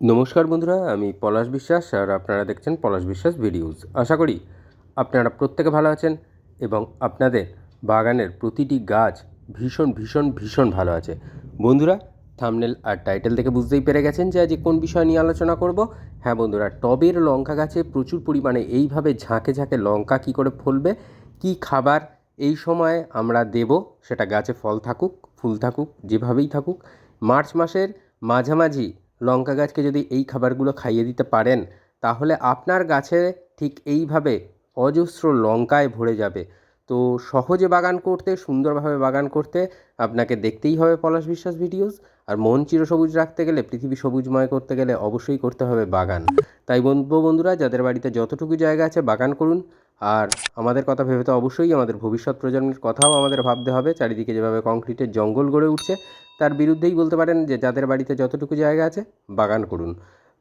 নমস্কার বন্ধুরা, আমি পলাশ বিশ্বাস আর আপনারা দেখছেন পলাশ বিশ্বাস ভিডিওস। আশা করি আপনারা প্রত্যেকে ভালো আছেন এবং আপনাদের বাগানের প্রতিটি গাছ ভীষণ ভীষণ ভীষণ ভালো আছে। বন্ধুরা, থামনেল আর টাইটেল থেকে বুঝতেই পেরে গেছেন যে আজকে কোন বিষয় নিয়ে আলোচনা করব। হ্যাঁ বন্ধুরা, টবের লঙ্কা গাছে প্রচুর পরিমাণে এইভাবে ঝাঁকে ঝাঁকে লঙ্কা কী করে ফলবে, কি খাবার এই সময় আমরা দেব, সেটা গাছে ফল থাকুক, ফুল থাকুক, যেভাবেই থাকুক, মার্চ মাসের মাঝামাঝি লঙ্কা গাছকে যদি এই খাবারগুলো খাইয়ে দিতে পারেন, তাহলে আপনার গাছে ঠিক এইভাবে অজস্র লঙ্কায় ভরে যাবে। তো সহজে বাগান করতে, সুন্দরভাবে বাগান করতে আপনাকে দেখতেই হবে পলাশ বিশ্বাস ভিডিওস। আর মন চিরসবুজ রাখতে গেলে, পৃথিবী সবুজময় করতে গেলে অবশ্যই করতে হবে বাগান। তাই বন্ধু, বন্ধুরা, যাদের বাড়িতে যতটুকু জায়গা আছে বাগান করুন। আর আমাদের কথা ভেবে তো অবশ্যই আমাদের ভবিষ্যৎ প্রজন্মের কথাও আমাদের ভাবতে হবে। চারিদিকে যেভাবে কংক্রিটের জঙ্গল গড়ে উঠছে, তার বিরুদ্ধেই বলতে পারেন যে যাদের বাড়িতে যতটুকু জায়গা আছে বাগান করুন।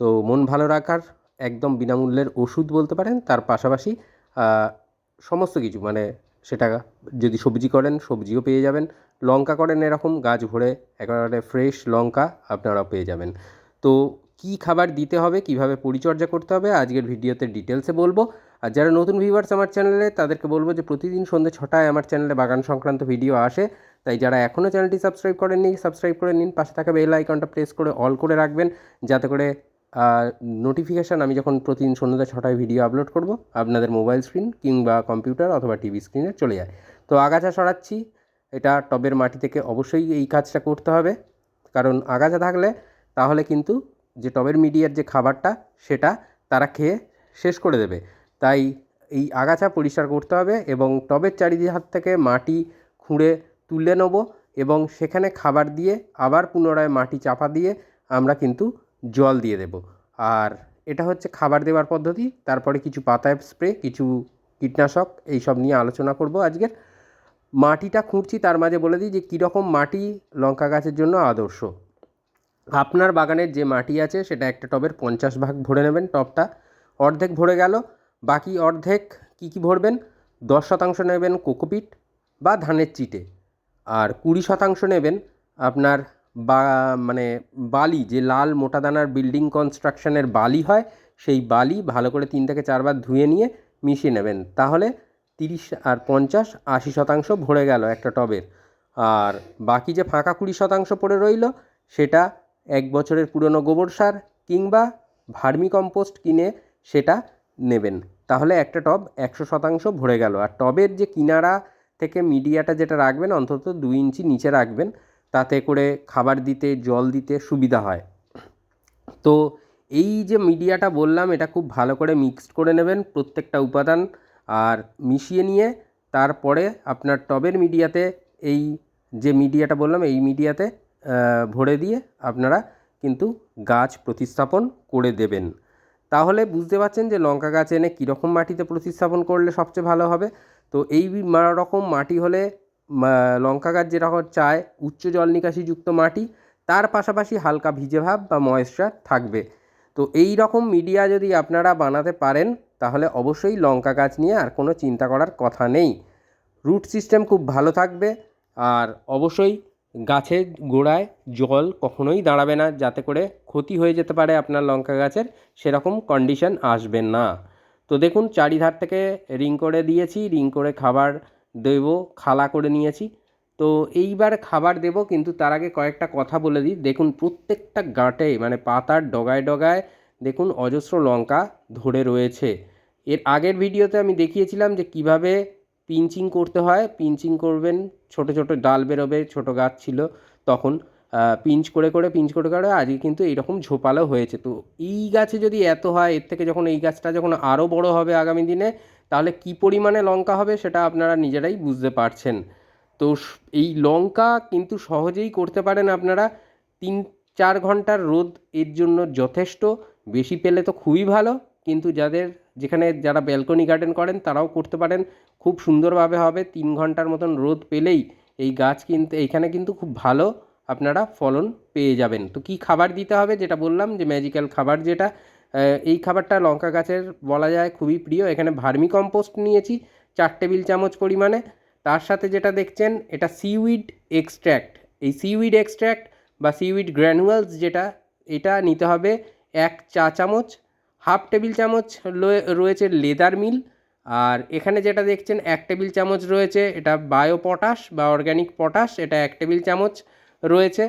তো মন ভালো রাখার একদম বিনামূল্যের ওষুধ বলতে পারেন, তার পাশাপাশি সমস্ত কিছু মানে সেটা যদি সবজি করেন, সবজিও পেয়ে যাবেন। লঙ্কা করেন এরকম, গাছ ভরে একেবারে ফ্রেশ লঙ্কা আপনারা পেয়ে যাবেন। তো কী খাবার দিতে হবে, কীভাবে পরিচর্যা করতে হবে, আজকের ভিডিওতে ডিটেলসে বলব। আর যারা নতুন ভিউয়ার্স আমার চ্যানেলে তাদেরকে বলব যে প্রতিদিন সন্ধ্যে ছটায় আমার চ্যানেলে বাগান সংক্রান্ত ভিডিও আসে। তাই যারা এখনও চ্যানেলটি সাবস্ক্রাইব করেননি সাবস্ক্রাইব করে নিন। পাশে থাকা বেল আইকনটা প্রেস করে অল করে রাখবেন। যাতে করে নোটিফিকেশান আমি যখন প্রতিদিন সন্ধ্যা ছটায় ভিডিও আপলোড করব, আপনাদের মোবাইল স্ক্রিন কিংবা কম্পিউটার অথবা টিভি স্ক্রিনে চলে যায়। তো আগাছা সরাচ্ছি, এটা টবের মাটি থেকে অবশ্যই এই কাজটা করতে হবে। কারণ আগাছা থাকলে তাহলে কিন্তু যে টবের মিডিয়ার যে খাবারটা, সেটা তারা খেয়ে শেষ করে দেবে। তাই এই আগাছা পরিষ্কার করতে হবে এবং টবের চারিদিক হাত থেকে মাটি খুঁড়ে তুলে নেব এবং সেখানে খাবার দিয়ে আবার পুনরায় মাটি চাপা দিয়ে আমরা কিন্তু জল দিয়ে দেব। আর এটা হচ্ছে খাবার দেওয়ার পদ্ধতি, তারপরে কিছু পাতায় স্প্রে কিছু কীটনাশক এই সব নিয়ে আলোচনা করব আজকের। মাটিটা খুঁড়ছি, তার মাঝে বলে দিই যে কীরকম মাটি লঙ্কা গাছের জন্য আদর্শ। আপনার বাগানের যে মাটি আছে, সেটা একটা টবের পঞ্চাশ ভাগ ভরে নেবেন টবটা। অর্ধেক ভরে গেল, বাকি অর্ধেক কী কী ভরবেন? দশ শতাংশ নেবেন কোকোপিট বা ধানের চিটে। আর কুড়ি শতাংশ নেবেন আপনার বা মানে বালি, যে লাল মোটা দানার বিল্ডিং কনস্ট্রাকশনের বালি হয়, সেই বালি ভালো করে তিন থেকে চারবার ধুয়ে নিয়ে মিশিয়ে নেবেন। তাহলে তিরিশ আর পঞ্চাশ, আশি শতাংশ ভরে গেল একটা টবের। আর বাকি যে ফাঁকা কুড়ি শতাংশ পড়ে রইল, সেটা এক বছরের পুরনো গোবর সার কিংবা ভার্মি কম্পোস্ট কিনে সেটা নেবেন। তাহলে একটা টব একশো শতাংশ ভরে গেল। আর টবের যে কিনারা থেকে মিডিয়াটা যেটা রাখবেন, অন্তত দুই ইঞ্চি নিচে রাখবেন তাতে করে খাবার দিতে, জল দিতে সুবিধা হয়। তো এই যে মিডিয়াটা বললাম, এটা খুব ভালো করে মিক্সড করে নেবেন প্রত্যেকটা উপাদান আর মিশিয়ে নিয়ে তারপরে আপনার টবের মিডিয়াতে এই যে মিডিয়াটা বললাম, এই মিডিয়াতে ভরে দিয়ে আপনারা কিন্তু গাছ প্রতিস্থাপন করে দেবেন। তাহলে বুঝতে পারছেন যে লঙ্কা গাছ এনে কীরকম মাটিতে প্রতিস্থাপন করলে সবচেয়ে ভালো হবে। তো এই রকম মাটি হলে লঙ্কা গাছ যেরকম চায়, উচ্চ জল নিকাশিযুক্ত মাটি, তার পাশাপাশি হালকা ভিজে ভাব বা ময়েশ্চার থাকবে। তো এই রকম মিডিয়া যদি আপনারা বানাতে পারেন, তাহলে অবশ্যই লঙ্কা গাছ নিয়ে আর কোনো চিন্তা করার কথা নেই। রুট সিস্টেম খুব ভালো থাকবে, আর অবশ্যই গাছের গোড়ায় জল কখনোই দাঁড়াবে না, যাতে করে ক্ষতি হয়ে যেতে পারে আপনার লঙ্কা গাছের, সেরকম কন্ডিশন আসবে না। তো দেখুন, চারিধার থেকে রিং করে দিয়েছি রিং করে খাবার দেব, খালা করে নিয়েছি। তো এইবার খাবার দেব, কিন্তু তার আগে কয়েকটা কথা বলে দিই। দেখুন, প্রত্যেকটা গাঁটে মানে পাতার ডগায় ডগায়, দেখুন, অজস্র লঙ্কা ধরে রয়েছে। এর আগের ভিডিওতে আমি দেখিয়েছিলাম যে কীভাবে পিঞ্চিং করতে হয়। পিঞ্চিং করবেন, ছোট ছোট ডাল বেরোবে, ছোট গাছ ছিল তখন। পিঞ্চ করে করে, পিঞ্চ করে করে, আজকে কিন্তু এইরকম ঝোপালো হয়েছে। তো এই গাছে যদি এত হয়, এর থেকে যখন এই গাছটা যখন আরও বড় হবে আগামী দিনে তাহলে কি পরিমাণে লঙ্কা হবে সেটা আপনারা নিজেরাই বুঝতে পারছেন। তো এই লঙ্কা কিন্তু সহজেই করতে পারেন আপনারা। তিন, চার ঘণ্টার রোদ এর জন্য যথেষ্ট। বেশি পেলে তো খুবই ভালো। কিন্তু যাদের, যেখানে যারা ব্যালকনি গার্ডেন করেন তারাও করতে পারেন। খুব সুন্দরভাবে হবে। তিন ঘণ্টার মতন রোদ পেলেই এই গাছ কিন্তু, এইখানে কিন্তু খুব ভালো আপনারা ফলন পেয়ে যাবেন। তো কি খাবার দিতে হবে যেটা বললাম যে ম্যাজিক্যাল খাবার যেটা এই খাবারটা লঙ্কা গাছের বলা যায় খুবই প্রিয়। এখানে ভার্মি কম্পোস্ট নিয়েছি, চার টেবিল চামচ পরিমাণে। তার সাথে যেটা দেখছেন, এটা সিউইড এক্সট্র্যাক্ট এই সিউইড এক্সট্র্যাক্ট বা সিউইড গ্র্যানুয়ালস যেটা, এটা নিতে হবে এক চা চামচ, হাফ টেবিল চামচ রয়েছে লেদার মিল। আর এখানে যেটা দেখছেন, এক টেবিল চামচ রয়েছে, এটা বায়ো পটাশ বা অর্গ্যানিক পটাশ, এটা এক টেবিল চামচ রয়েছে।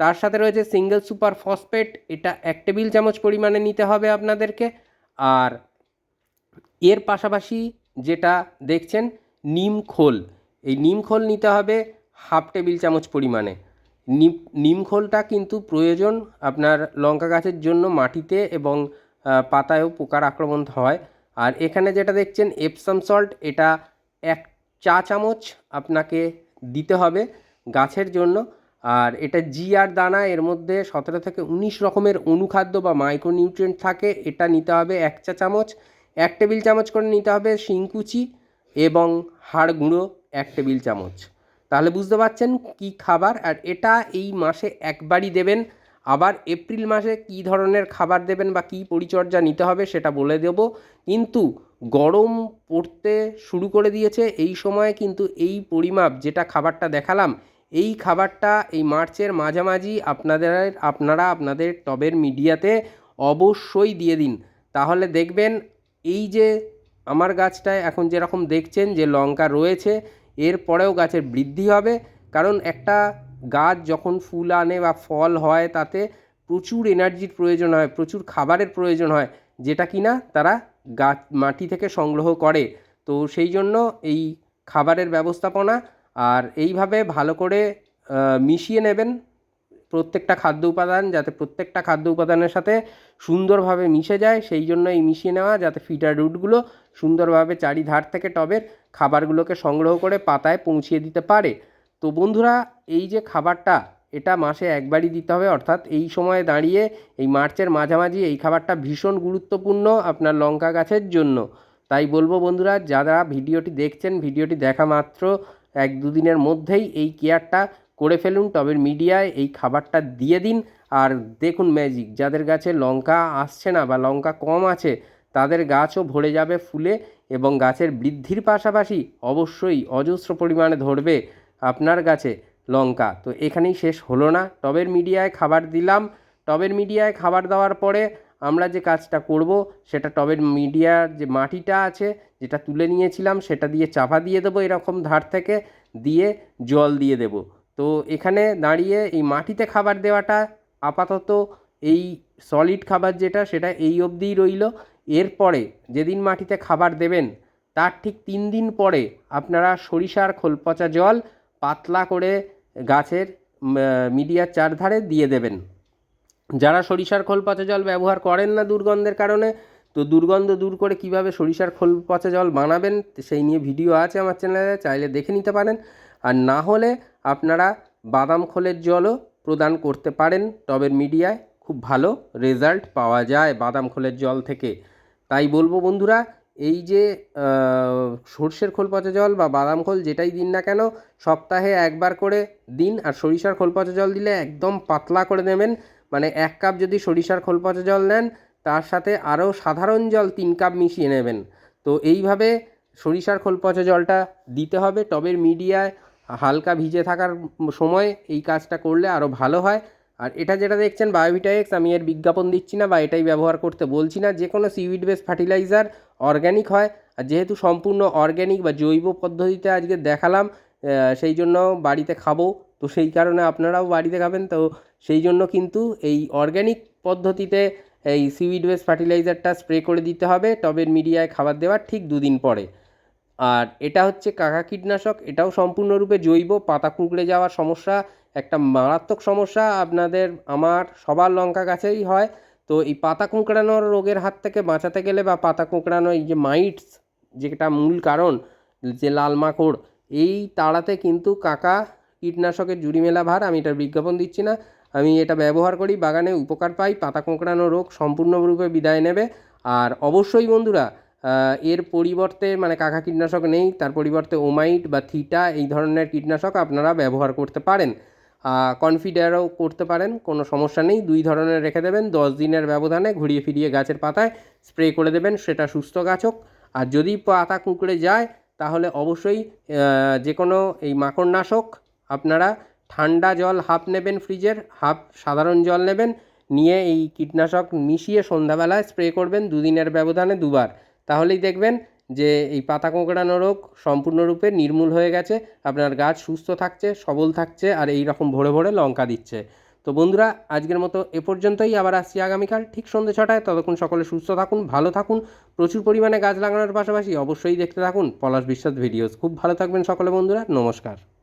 তার সাথে রয়েছে সিঙ্গেল সুপার ফসফেট এটা এক টেবিল চামচ পরিমাণে নিতে হবে আপনাদেরকে। আর এর পাশাপাশি যেটা দেখছেন, নিম খোল। এই নিম খোল নিতে হবে হাফ টেবিল চামচ পরিমাণে। নিম নিম খোলটা কিন্তু প্রয়োজন আপনার লঙ্কা গাছের জন্য মাটিতে এবং পাতায়ও পোকার আক্রমণ হয়। আর এখানে যেটা দেখছেন এপসাম সল্ট এটা এক চা চামচ আপনাকে দিতে হবে গাছের জন্য। আর এটা জি আর দানা, এর মধ্যে সতেরো থেকে উনিশ রকমের অনুখাদ্য বা মাইক্রোনিউট্রিয়েন্ট থাকে। এটা নিতে হবে এক চা চামচ, এক টেবিল চামচ করে নিতে হবে শিংকুচি এবং হাড় গুঁড়ো এক টেবিল চামচ। তাহলে বুঝতে পারছেন কি খাবার? আর এটা এই মাসে একবারই দেবেন। আবার এপ্রিল মাসে কী ধরনের খাবার দেবেন বা কী পরিচর্যা নিতে হবে সেটা বলে দেব। কিন্তু গরম পড়তে শুরু করে দিয়েছে, এই সময় কিন্তু এই পরিমাপ, যেটা খাবারটা দেখালাম এই খাবারটা এই মার্চের মাঝামাঝি আপনাদের আপনারা আপনাদের টবের মিডিয়াতে অবশ্যই দিয়ে দিন। তাহলে দেখবেন এই যে আমার গাছটায় এখন যেরকম দেখছেন যে লঙ্কা রয়েছে এরপরেও গাছের বৃদ্ধি হবে। কারণ একটা গাছ যখন ফুল আনে বা ফল হয়, তাতে প্রচুর এনার্জির প্রয়োজন হয়, প্রচুর খাবারের প্রয়োজন হয়, যেটা কিনা তারা গাছ মাটি থেকে সংগ্রহ করে। তো সেই জন্য এই খাবারের ব্যবস্থাপনা আর এইভাবে ভালো করে মিশিয়ে নেবেন প্রত্যেকটা খাদ্য উপাদান যাতে প্রত্যেকটা খাদ্য উপাদানের সাথে সুন্দরভাবে মিশে যায়। সেই জন্য এই মিশিয়ে নেওয়া যাতে ফিটার রুটগুলো সুন্দরভাবে চারিধার থেকে টবের খাবারগুলোকে সংগ্রহ করে পাতায় পৌঁছিয়ে দিতে পারে। তো বন্ধুরা, এই যে খাবারটা, এটা মাসে একবারই দিতে হবে। অর্থাৎ এই সময়ে দাঁড়িয়ে, এই মার্চের মাঝামাঝি এই খাবারটা ভীষণ গুরুত্বপূর্ণ আপনার লঙ্কা গাছের জন্য। তাই বলব বন্ধুরা, যারা ভিডিওটি দেখছেন, ভিডিওটি দেখা মাত্র এক দুদিনের মধ্যেই এই কেয়ারটা করে ফেলুন। টবের মিডিয়ায় এই খাবারটা দিয়ে দিন। আর দেখুন ম্যাজিক, যাদের গাছে লঙ্কা আসছে না বা লঙ্কা কম আছে, তাদের গাছও ভরে যাবে ফুলে এবং গাছের বৃদ্ধির পাশাপাশি অবশ্যই অজস্র পরিমাণে ধরবে আপনার গাছে লঙ্কা। তো এখানেই শেষ হলো না। টবের মিডিয়ায় খাবার দিলাম। টবের মিডিয়ায় খাবার দেওয়ার পরে আমরা যে কাজটা করব, সেটা টবের মিডিয়ার যে মাটিটা আছে যেটা তুলে নিয়েছিলাম সেটা দিয়ে চাপা দিয়ে দেবো এরকম ধার থেকে দিয়ে জল দিয়ে দেব। তো এখানে দাঁড়িয়ে এই মাটিতে খাবার দেওয়াটা আপাতত এই সলিড খাবার যেটা সেটা এই অবধিই রইল। এরপরে যেদিন মাটিতে খাবার দেবেন, তার ঠিক তিন দিন পরে আপনারা সরিষার খোল পচা জল পাতলা করে গাছের মিডিয়ার চারধারে দিয়ে দেবেন। যারা সরিষার খোল পচা জল ব্যবহার করেন না দুর্গন্ধের কারণে তো দুর্গন্ধ দূর করে কীভাবে সরিষার খোল পচা জল বানাবেন সেই নিয়ে ভিডিও আছে আমার চ্যানেলে, চাইলে দেখে নিতে পারেন। আর না হলে আপনারা বাদাম খোলের জলও প্রদান করতে পারেন, টবের মিডিয়ায় খুব ভালো রেজাল্ট পাওয়া যায় বাদাম খোলের জল থেকে। তাই বলব বন্ধুরা, এই যে সর্ষের খোল পচা জল বা বাদাম খোল যেটাই দিন না কেন, সপ্তাহে একবার করে দিন আর সরিষার খোল পচা জল দিলে একদম পাতলা করে দেবেন। মানে এক কাপ যদি সরিষার খোল পচা জল নেন তার সাথে আরও সাধারণ জল তিন কাপ মিশিয়ে নেবেন। তো এইভাবে সরিষার খোল পচা জলটা দিতে হবে। টবের মিডিয়ায় হালকা ভিজে থাকার সময় এই কাজটা করলে আরও ভালো হয়। আর এটা যেটা দেখছেন বায়োভিটা এক্স আমি এর বিজ্ঞাপন দিচ্ছি না বা এটাই ব্যবহার করতে বলছি না। যে কোনো সিউইড বেস ফার্টিলাইজার অর্গ্যানিক হয়। আর যেহেতু সম্পূর্ণ অর্গ্যানিক বা জৈব পদ্ধতিতে আজকে দেখালাম সেই জন্য বাড়িতে খাব। তো সেই কারণে আপনারাও বাড়িতে খাবেন। তো সেই জন্য কিন্তু এই অর্গ্যানিক পদ্ধতিতে এই সিউইড বেস ফার্টিলাইজারটা স্প্রে করে দিতে হবে, টবের মিডিয়ায় খাবার দেওয়ার ঠিক দুদিন পরে। আর এটা হচ্ছে কাকা কীটনাশক, এটাও সম্পূর্ণরূপে জৈব, পাতা কুঁকড়ে যাওয়ার সমস্যা, একটা মারাত্মক সমস্যা আপনাদের, আমার, সবার লঙ্কা গাছেই হয়। তো এই পাতা কুঁকড়ানোর রোগের হাত থেকে বাঁচাতে গেলে বা পাতা কুঁকড়ানো, এই যে মাইটস, যেটা মূল কারণ, যে লাল মাকড়, এই তাড়াতে কিন্তু কাকা কীটনাশকের জুড়ি মেলা ভার, আমি এটার বিজ্ঞাপন দিচ্ছি না। আমি এটা ব্যবহার করি, বাগানে উপকার পাই, পাতা কোঁকড়ানো রোগ সম্পূর্ণরূপে বিদায় নেবে। আর অবশ্যই বন্ধুরা এর পরিবর্তে মানে কাকা কীটনাশক নেই, তার পরিবর্তে ওমাইট বা থিটা এই ধরনের কীটনাশক আপনারা ব্যবহার করতে পারেন। কনফিডারও করতে পারেন, কোনো সমস্যা নেই, দুই ধরনের রেখে দেবেন, দশ দিনের ব্যবধানে ঘুরিয়ে ফিরিয়ে গাছের পাতায় স্প্রে করে দেবেন, সেটা সুস্থ গাছ হোক আর যদি পাতা কুঁকড়ে যায়, তাহলে অবশ্যই যে কোনো এই মাকড়নাশক আপনারা ঠান্ডা জল হাফ নেবেন ফ্রিজের, হাফ সাধারণ জল নেবেন, নিয়ে এই কীটনাশক মিশিয়ে সন্ধ্যাবেলায় স্প্রে করবেন দুদিনের ব্যবধানে দুবার। তাহলেই দেখবেন যে এই পাতা কোঁকড়ানো রোগ সম্পূর্ণরূপে নির্মূল হয়ে গেছে, আপনার গাছ সুস্থ থাকছে, সবল থাকছে আর এই রকম ভরে ভরে লঙ্কা দিচ্ছে। তো বন্ধুরা, আজকের মতো এ পর্যন্তই, আবার আসছি আগামীকাল ঠিক সন্ধ্যে ছটায়। ততক্ষণ সকলে সুস্থ থাকুন, ভালো থাকুন, প্রচুর পরিমাণে গাছ লাগানোর পাশাপাশি অবশ্যই দেখতে থাকুন পলাশ বিশ্বাস ভিডিওস। খুব ভালো থাকবেন সকলে বন্ধুরা, নমস্কার।